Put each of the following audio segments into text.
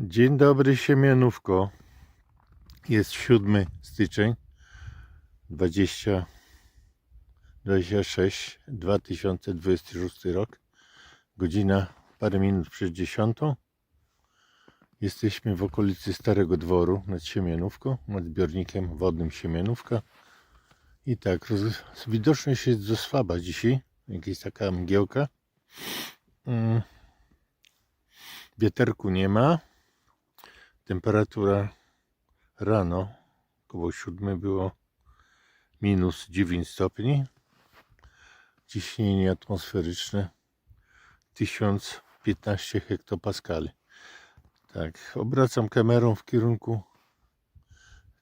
Dzień dobry Siemianówko. Jest 7 styczeń 20, 26 2026 rok. Godzina parę minut przed 10. Jesteśmy w okolicy Starego Dworu nad Siemianówką, nad zbiornikiem wodnym Siemianówka. I tak, widoczność jest do słaba dzisiaj. Jakaś taka mgiełka. Mm. Wieterku nie ma. Temperatura rano około 7 było minus 9 stopni. Ciśnienie atmosferyczne 1015 hektopaskali. Tak, obracam kamerą w kierunku.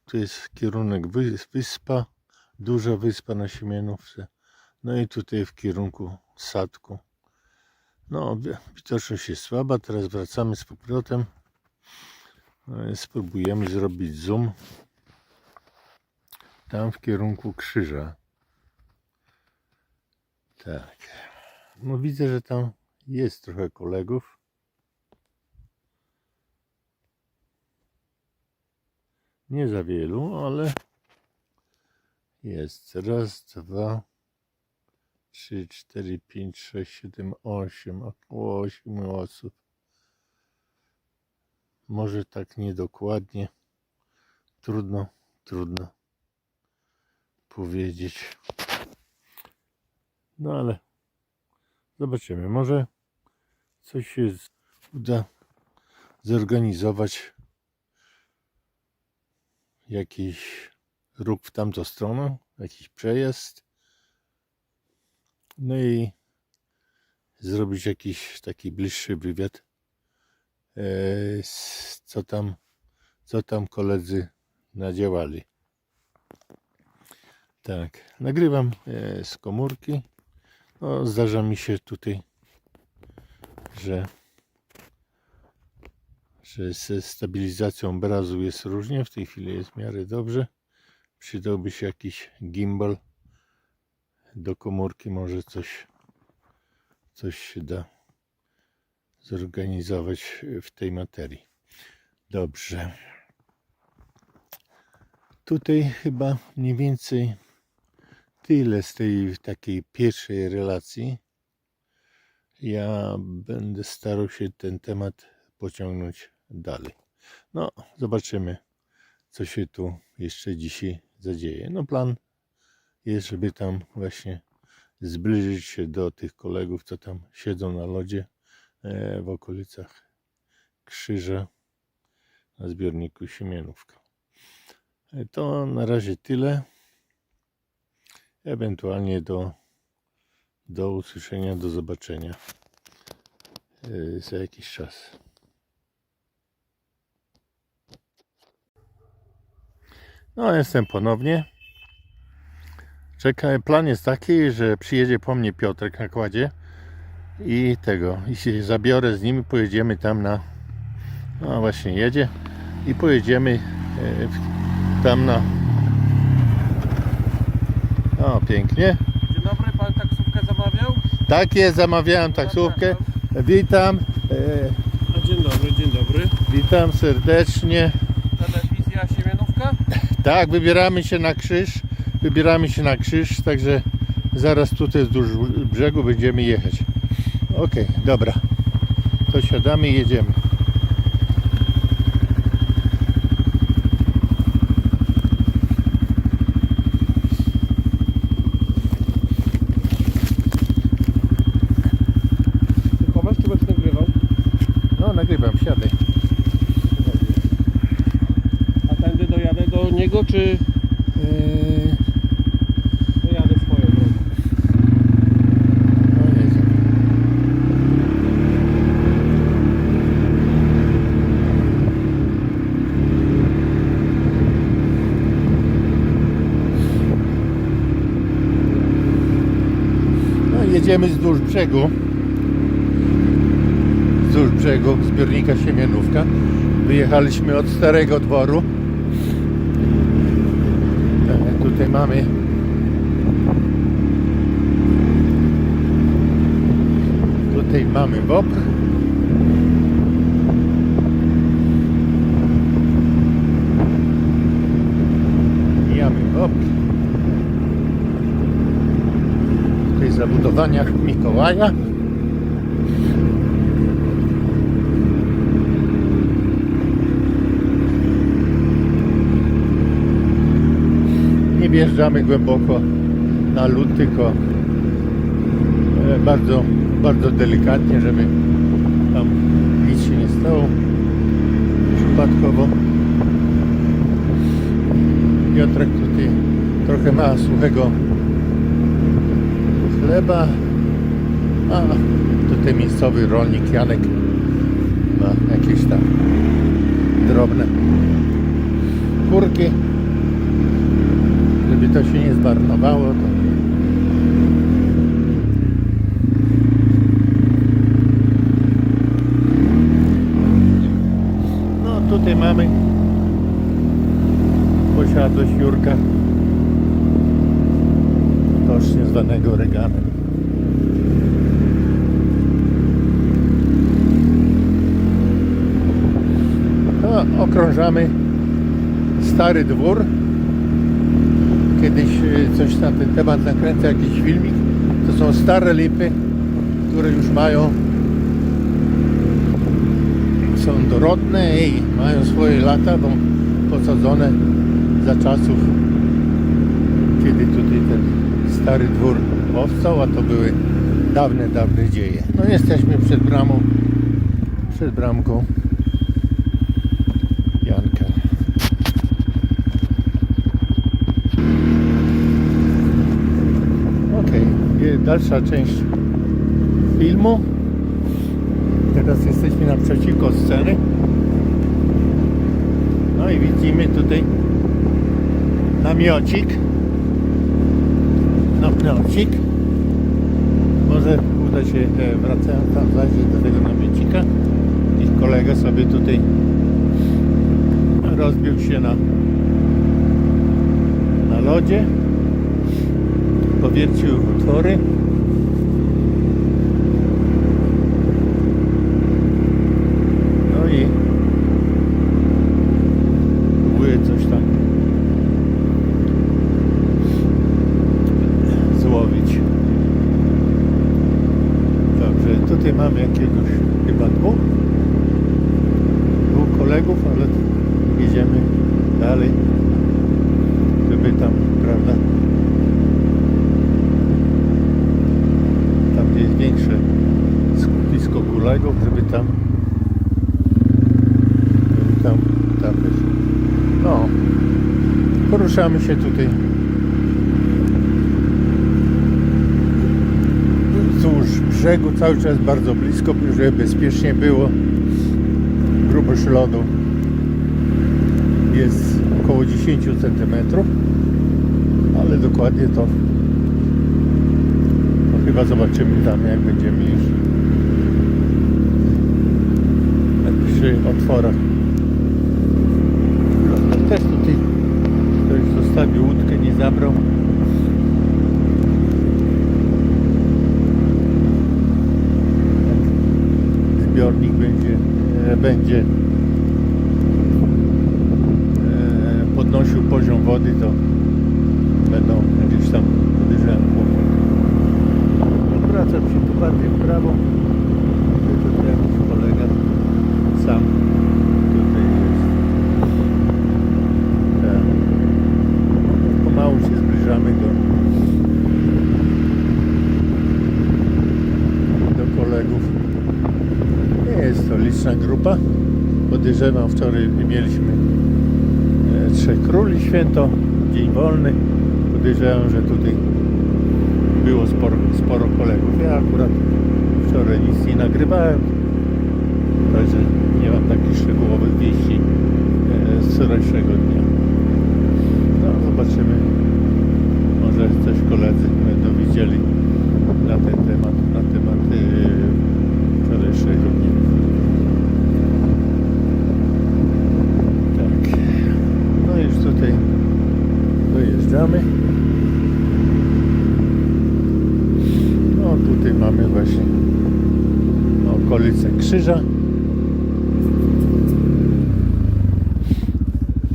Tu jest kierunek wys- wyspa, duża wyspa na Siemianówce. No i tutaj w kierunku sadku. No, wi- widoczność jest słaba. Teraz wracamy z powrotem. E, Spróbujemy zrobić zoom. Tam w kierunku krzyża. Tak. No widzę, że tam jest trochę kolegów. Nie za wielu, ale jest. Raz, dwa, trzy, cztery, pięć, sześć, siedem, osiem. Około ośmiu osób. Może tak niedokładnie. Trudno, trudno powiedzieć. No ale zobaczymy. Może coś się uda zorganizować. Jakiś ruch w tamtą stronę, jakiś przejazd. No i zrobić jakiś taki bliższy wywiad co tam, co tam koledzy nadziałali. Tak, nagrywam e, z komórki. No, zdarza mi się tutaj, że, że ze stabilizacją obrazu jest różnie. W tej chwili jest w miarę dobrze. Przydałby się jakiś gimbal do komórki, może coś, coś się da zorganizować w tej materii. Dobrze. Tutaj chyba mniej więcej tyle z tej takiej pierwszej relacji. Ja będę starał się ten temat pociągnąć dalej. No, zobaczymy, co się tu jeszcze dzisiaj zadzieje. No, plan jest, żeby tam właśnie zbliżyć się do tych kolegów, co tam siedzą na lodzie e, w okolicach Krzyża na zbiorniku Siemianówka. E, To na razie tyle. Ewentualnie do, do usłyszenia, do zobaczenia e, za jakiś czas. No, jestem ponownie. Czekaj, plan jest taki, że przyjedzie po mnie Piotrek na kładzie i tego, i się zabiorę z nim i pojedziemy tam na, no właśnie jedzie i pojedziemy e, tam na, o pięknie, Dzień dobry, pan taksówkę zamawiał? tak jest, zamawiałem taksówkę, witam, e, dzień dobry, dzień dobry. witam serdecznie, Telewizja Siemianówka? tak, wybieramy się na krzyż, wybieramy się na krzyż, także zaraz tutaj wzdłuż brzegu będziemy jechać, okej, dobra, to siadamy i jedziemy. Was czy będziesz nagrywał? No, nagrywam, siadaj. A tędy dojadę do niego, czy Eee, jedziemy wzdłuż brzegu. Wzdłuż brzegu zbiornika Siemianówka. Wyjechaliśmy od starego dworu. E, tutaj mamy tutaj mamy WOPR mijamy zabudowaniach Mikołaja. Nie wjeżdżamy głęboko na lód, tylko e, bardzo, bardzo delikatnie, żeby tam nic się nie stało przypadkowo. Piotrek tutaj trochę ma suchego chleba, a tutaj miejscowy rolnik Janek ma jakieś tam drobne kurki, żeby to się nie zmarnowało. To No tutaj mamy posiadłość Jurka tocznie zwanego Reganem. No, okrążamy stary dwór. Kiedyś e, coś na ten temat nakręcę, jakiś filmik. To są stare lipy, które już mają są dorodne i mają swoje lata, bo posadzone za czasów, kiedy tutaj ten stary dwór powstał, a to były dawne, dawne dzieje. No jesteśmy przed bramą, przed bramką dalsza część filmu. Teraz jesteśmy naprzeciwko sceny. No i widzimy tutaj namiocik. Namiocik. Może uda się, e, wracając tam zajrzeć do tego namiocika. Jakiś kolega sobie tutaj rozbił się na, na lodzie. Powiercił otwory. No i próbuję coś tam złowić. Dobrze, tutaj mamy jakiegoś chyba dwóch, dwóch kolegów, ale jedziemy dalej, żeby tam, prawda, tam gdzie jest większe skupisko kolegów, żeby tam tam. No, poruszamy się tutaj wzdłuż brzegu, cały czas bardzo blisko, żeby bezpiecznie było. Grubość lodu jest około 10 cm, ale dokładnie to, to chyba zobaczymy tam, jak będziemy już przy otworach. Też tutaj ktoś zostawił łódkę, nie zabrał. Zbiornik będzie, e, będzie e, podnosił poziom wody, to będą gdzieś tam podejrzewam Wracam się tu bardziej w prawo. Tutaj jakiś kolega sam tutaj jest. Tak. Pomału się zbliżamy do, do kolegów. Nie jest to liczna grupa. Podejrzewam, wczoraj mieliśmy e, Trzech Króli Święto, dzień wolny. Podejrzewam, że tutaj było sporo, sporo kolegów. Ja akurat wczoraj nic nie nagrywałem. Także nie mam takich szczegółowych wieści e, z wczorajszego dnia. No zobaczymy. Może coś koledzy będą widzieli na ten temat, e, wczorajszego dnia. Tak. No już tutaj dojeżdżamy. No tutaj mamy właśnie okolice krzyża.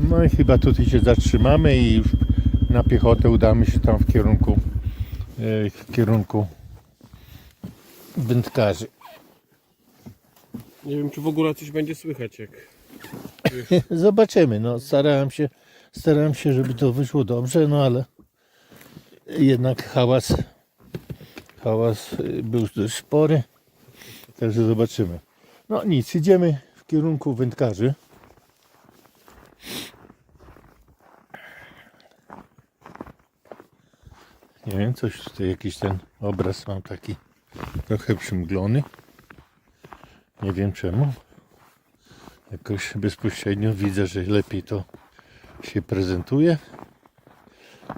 No i chyba tutaj się zatrzymamy i już na piechotę udamy się tam w kierunku e, w kierunku wędkarzy. Nie wiem, czy w ogóle coś będzie słychać, jak... Zobaczymy. No, starałem się, starałem się, żeby to wyszło dobrze, no ale jednak hałas, hałas y, był dość spory. Także zobaczymy. No nic, idziemy w kierunku wędkarzy. Nie wiem, coś tutaj jakiś ten obraz mam taki trochę przymglony. Nie wiem czemu jakoś bezpośrednio widzę, że lepiej to się prezentuje.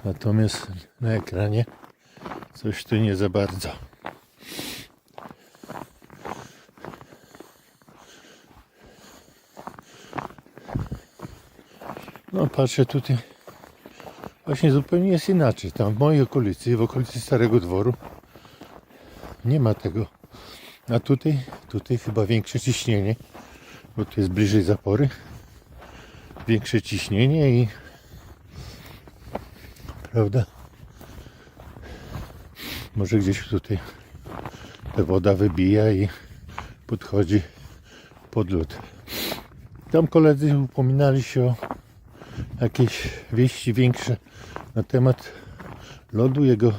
Natomiast na ekranie coś tu nie za bardzo. No patrzę tutaj. Właśnie zupełnie jest inaczej. Tam w mojej okolicy, w okolicy Starego Dworu nie ma tego. A tutaj, tutaj chyba większe ciśnienie bo tu jest bliżej zapory. Większe ciśnienie i prawda? Może gdzieś tutaj ta woda wybija i podchodzi pod lód. Tam koledzy upominali się o jakieś wieści większe na temat lodu, jego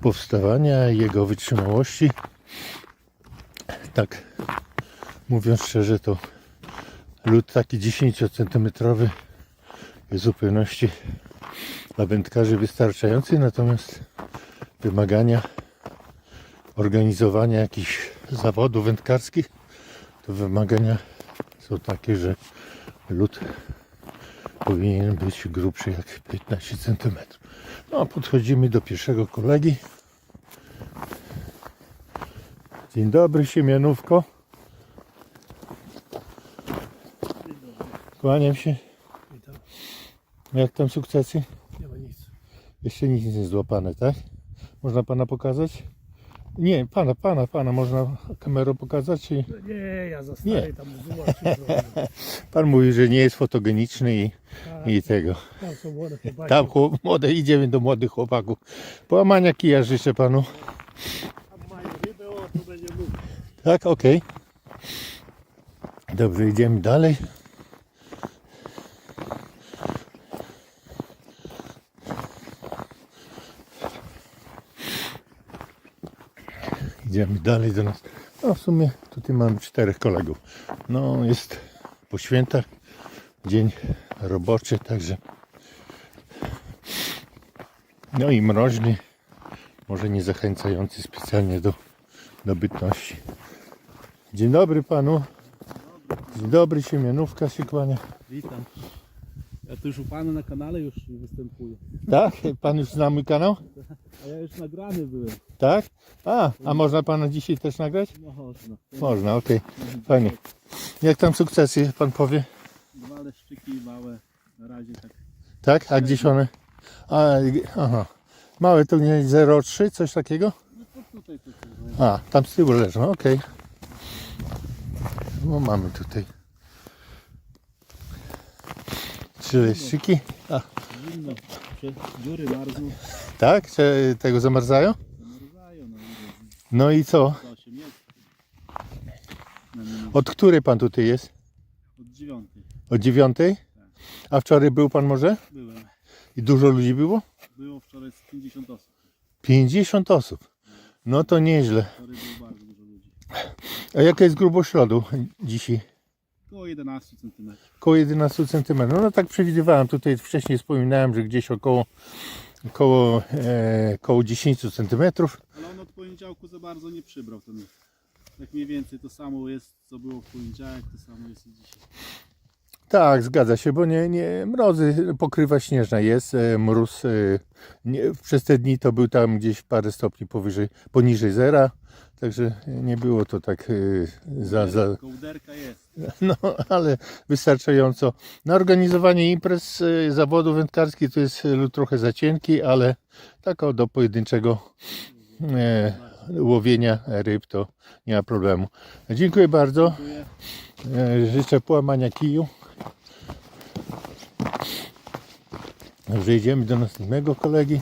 powstawania, jego wytrzymałości. Tak mówiąc szczerze, to lód taki 10 cm jest w zupełności dla wędkarzy wystarczający, natomiast wymagania organizowania jakichś zawodów wędkarskich to wymagania są takie, że lód powinien być grubszy jak 15 cm. No, podchodzimy do pierwszego kolegi. Dzień dobry, Siemianówko. Kłaniam się. Jak tam sukcesy? Nie ma nic. Jeszcze nic nie złapane, tak? Można pana pokazać? Nie, pana, pana, pana można kamerą pokazać? Czy... No nie, ja za Nie. tam. Pan mówi, że nie jest fotogeniczny i, Tak, i tego. tam są młode chłopaki. Tam chłop, młode, idziemy do młodych chłopaków. Połamania kija życzę panu. Tam mają rybę, o tu będzie mógł. Tak, okej. Dobrze, idziemy dalej. Idziemy dalej do nas. No w sumie tutaj mamy czterech kolegów. No jest po świętach, dzień roboczy, także no i mroźny, może nie zachęcający specjalnie do, do bytności. Dzień dobry panu. Dzień dobry, Siemianówka się kłania. Witam. Ja tu już u Pana na kanale już występuję. Tak? Pan już zna mój kanał? A ja już nagrany byłem. Tak? A, a można pana dzisiaj też nagrać? No można. Można, okej. Fajnie. Jak tam sukcesy, pan powie? Dwa leszczyki małe. Na razie tak. Tak? A gdzieś one? A, aha. Małe to nie 0,3, coś takiego? No to tutaj to. A, tam z tyłu leżą, okej. No mamy tutaj. Trzy leszczyki. A, Zimno. Prze- Dziury marzną. tak? Czy tego zamarzają? Zamarzają. No, No i co? to 8 jest. Na minus. Od której pan tutaj jest? Od dziewiątej Od dziewiątej? A wczoraj był pan może? byłem. I dużo ludzi było? Było wczoraj z 50 osób. 50 osób. No to nieźle. Wczoraj było bardzo dużo ludzi. A jaka jest grubość lodu dzisiaj? Około 11 cm. Około 11 cm. No tak przewidywałem. Tutaj wcześniej wspominałem, że gdzieś około, około, e, około 10 cm. Ale on od poniedziałku za bardzo nie przybrał ten. Tak mniej więcej to samo jest, co było w poniedziałek, to samo jest i dzisiaj. Tak, zgadza się, bo nie, nie mrozy, pokrywa śnieżna jest, e, mróz e, nie, przez te dni to był tam gdzieś parę stopni powyżej, poniżej zera, także nie było to tak e, za, za, Kołderka jest. No, ale wystarczająco. Na organizowanie imprez y, zawodów wędkarskich to jest lód trochę za cienki, ale tak do pojedynczego łowienia ryb to nie ma problemu. Dziękuję bardzo. Dziękuję. Życzę połamania kiju. Dobrze, idziemy do następnego kolegi.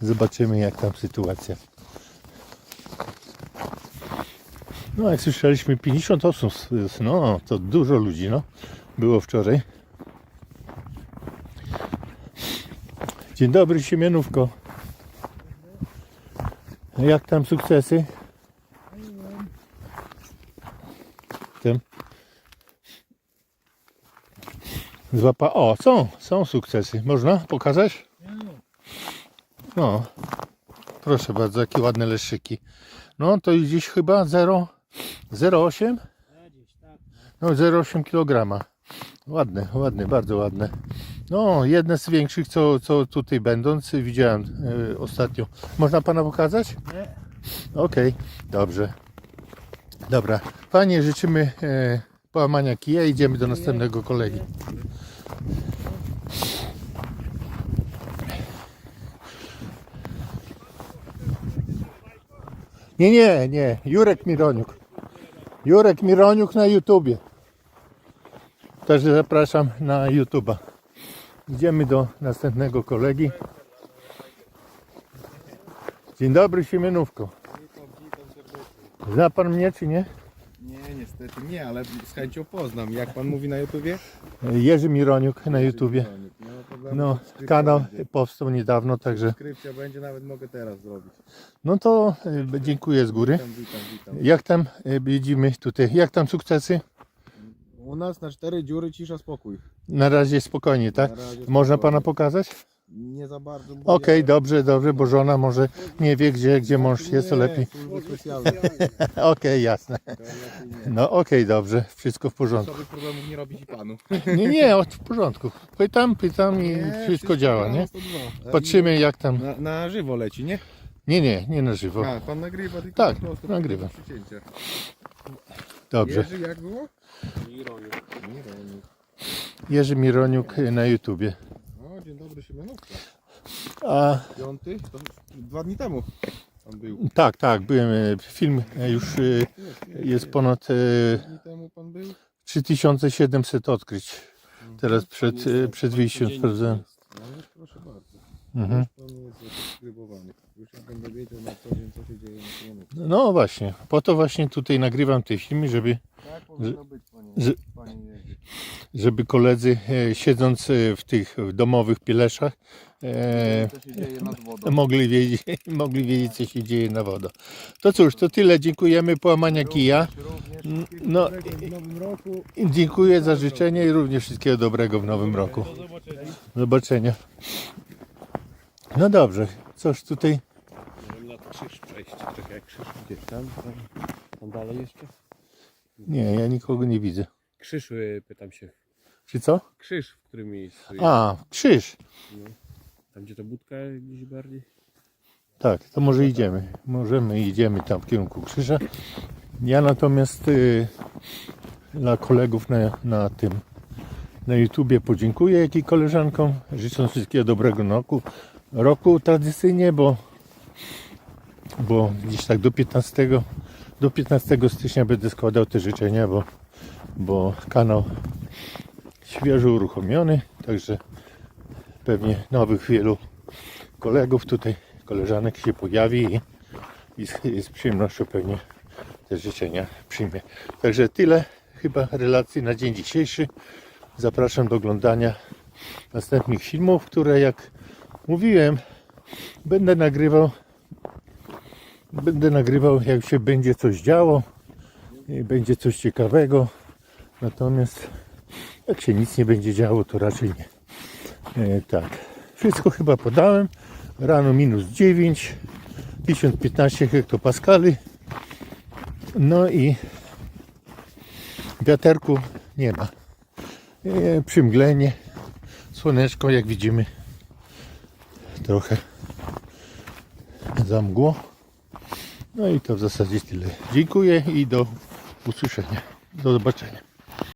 Zobaczymy jak tam sytuacja. No jak słyszeliśmy 50 osób, no to dużo ludzi no. Było wczoraj. Dzień dobry Siemianówko. Jak tam sukcesy? Tym. Złapa. O, są, są sukcesy. Można pokazać? No. Proszę bardzo, jakie ładne leszczyki. No to gdzieś chyba 0, 0,8? No 0,8 kg. Ładne, ładne, bardzo ładne. No, jedne z większych, co, co tutaj będąc, widziałem e, ostatnio. Można pana pokazać? Nie. Okej, dobrze. Dobra, panie, życzymy e, połamania kija. Idziemy do następnego kolegi. Nie, nie, nie. Jurek Mironiuk. Jurek Mironiuk na YouTubie. Także zapraszam na YouTuba. Idziemy do następnego kolegi. Dzień dobry, Siemienówko. Zna pan mnie, czy nie? Nie, niestety nie, ale z chęcią poznam. Jak pan mówi na YouTubie? Jerzy Mironiuk na YouTubie. No, kanał powstał niedawno, także Subskrypcja będzie, nawet mogę teraz zrobić. no to e, dziękuję z góry. Witam, witam, witam. Jak tam e, widzimy tutaj, jak tam sukcesy? U nas na cztery dziury cisza, spokój. Na razie spokojnie, tak? Na razie Można spokojnie. pana pokazać? Nie za bardzo. Okej, dobrze, dobrze, bo żona może nie wie gdzie, gdzie mąż jest, to lepiej. służby specjalne. Okej, jasne. To lepiej nie. No okej, dobrze, wszystko w porządku. Sobie problemów nie i panu. Nie, nie, o, w porządku. Pytam, pytam i Nie, wszystko działa, nie? 102. Patrzymy jak tam. Na, na żywo leci, nie? Nie, nie, nie na żywo. A, pan nagrywa tylko Tak, po prostu przycięcia. Dobrze. Jerzy, jak było? Jerzy Mironiuk na YouTubie. Siemianówka. A Piąty? To dwa dni temu pan był. tak, tak, byłem. e, Film e, już e, Jest, ponad e, Dwa dni temu pan był? 3700 odkryć. Teraz przed, e, przed wyjściem sprawdzałem. No już proszę bardzo. Mhm. Już pan jest zasubskrybowany. Już ja będę wiedział na co dzień, co się dzieje na Siemianówce. No właśnie, po to właśnie tutaj nagrywam te filmy, żeby, Tak powinno być, panie, panie. Żeby koledzy e, siedząc e, w tych domowych pieleszach e, mogli, wiedzieć, mogli wiedzieć, co się dzieje na wodę. To cóż, to tyle. Dziękujemy. Połamania kija. No. Dziękuję za życzenie i również wszystkiego dobrego w nowym roku. Do zobaczenia. No dobrze, coś tutaj. Możemy na krzyż przejść. Czekaj, jak krzyż gdzieś tam, tam dalej jeszcze? Nie, ja nikogo nie widzę. Krzyż, y, pytam się. Czy co? Krzyż, w którym miejscu jest? A, krzyż. Tam gdzie to budka gdzieś bardziej? Tak, to może idziemy. Możemy idziemy tam w kierunku krzyża. Ja natomiast y, dla kolegów na, na tym na YouTubie podziękuję jak i koleżankom. Życzę wszystkiego dobrego roku, roku tradycyjnie, bo, bo gdzieś tak do 15, do 15 stycznia będę składał te życzenia, bo, bo kanał świeżo uruchomiony, także pewnie nowych wielu kolegów tutaj, koleżanek się pojawi i, i, z, z przyjemnością pewnie te życzenia przyjmie. Także tyle chyba relacji na dzień dzisiejszy. Zapraszam do oglądania następnych filmów, które jak mówiłem, będę nagrywał. Będę nagrywał, jak się będzie coś działo, będzie coś ciekawego. Natomiast jak się nic nie będzie działo, to raczej nie. E, tak. Wszystko chyba podałem. Rano minus 9, 1015 hektopaskali. No i wiaterku nie ma. E, przymglenie, słoneczko jak widzimy trochę zamgło. No i to w zasadzie tyle. Dziękuję i do usłyszenia. Do zobaczenia.